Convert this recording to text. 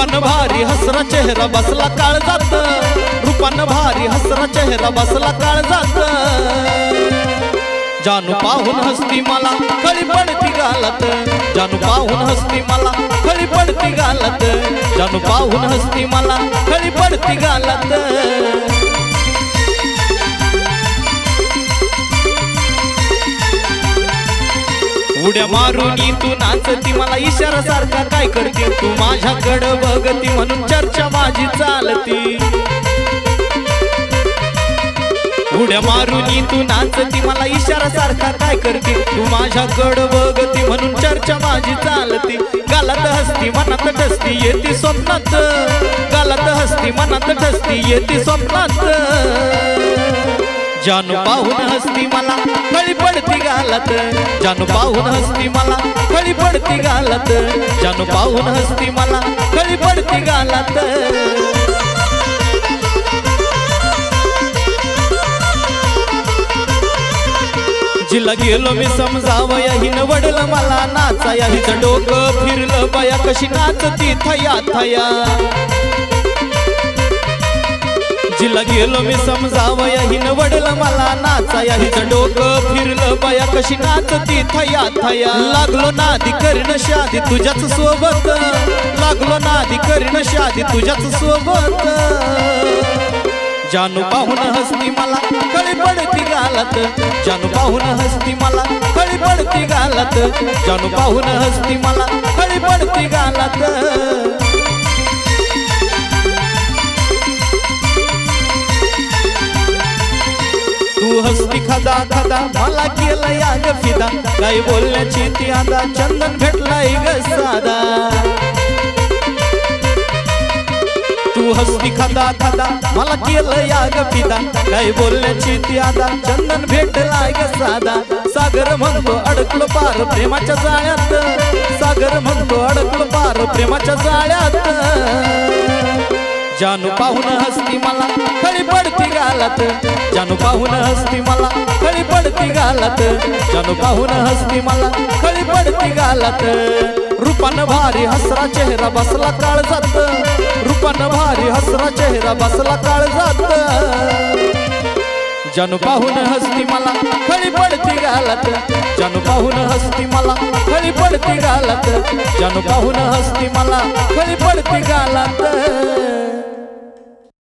हसरा चेहरा बसला काळ जात. रूपानं भारी हसरा चेहरा बसला काळ जात. जानू पाहून हसती मला खळी पडती घालत जानू पाहून हसती मला खळी पडती घालत जानू पाहून हसती मला खळी पडती घालत उड्या मारून तू नाचती मला इशारा सारखा काय करते तू? माझ्याकडं बघती म्हणून चर्चा माझी चालती. उड्या मारून तू नाचती मला इशारा सारखा काय करते तू? माझ्याकडं बघती म्हणून चर्चा माझी चालती. गालात हसती मनात ठसती येते स्वप्नात. गालात हसती मनात ठसती येते स्वप्नात. जानू पाहून हसती मला खळी पडती घालत जानू पाहून हसती मला खळी पडती घालत जानू पाहून हसती मला खळी पडती घालत जिला गेलो मी समजावया हिन वडलं मला नाचाया हिचं डोकं फिरलं बया कशी नाचती थया थया. जिला गेलो मी समजावया हिन वडलं मला नाचाया हिचं डोकं फिरलं बाया कशी नाचती थया थया. लागलो नादी करीन शादी तुझ्याच सोबत. लागलो नादी करीन शादी तुझ्याच सोबत. जानू पाहून हसती मला कळी पडती घालत जानू पाहून हसती मला कळी पडती घालत जानू पाहून हसती मला कळी पडती घालत तू हसती खदा खदा मला केलं या गफिदा काही बोलण्याची ती आता चंदन भेटलाय ग सादा तू हसती खदा खदा मला केलं या गफिदा काही बोलण्याची ती आता चंदन भेटलाय ग सादा सागर म्हणतो अडकलो पार प्रेमाच्या जाळ्यात. सागर म्हणतो अडकलो पार प्रेमाच्या जाळ्यात. जानू पाहून हसती मला खळी पडती घालत जानू पाहून हसती मला खळी पडती घालत जानू पाहून हसती मला खळी पडती घालत रूपान भारी हसरा चेहरा बसला काळ जात रूपान भारी हसरा चेहरा बसला काळ जात जानू पाहून हसती मला खळी पडती घालत जानू पाहून हसती मला खळी पडती घालत जानू पाहून हसती मला खळी पडती घालत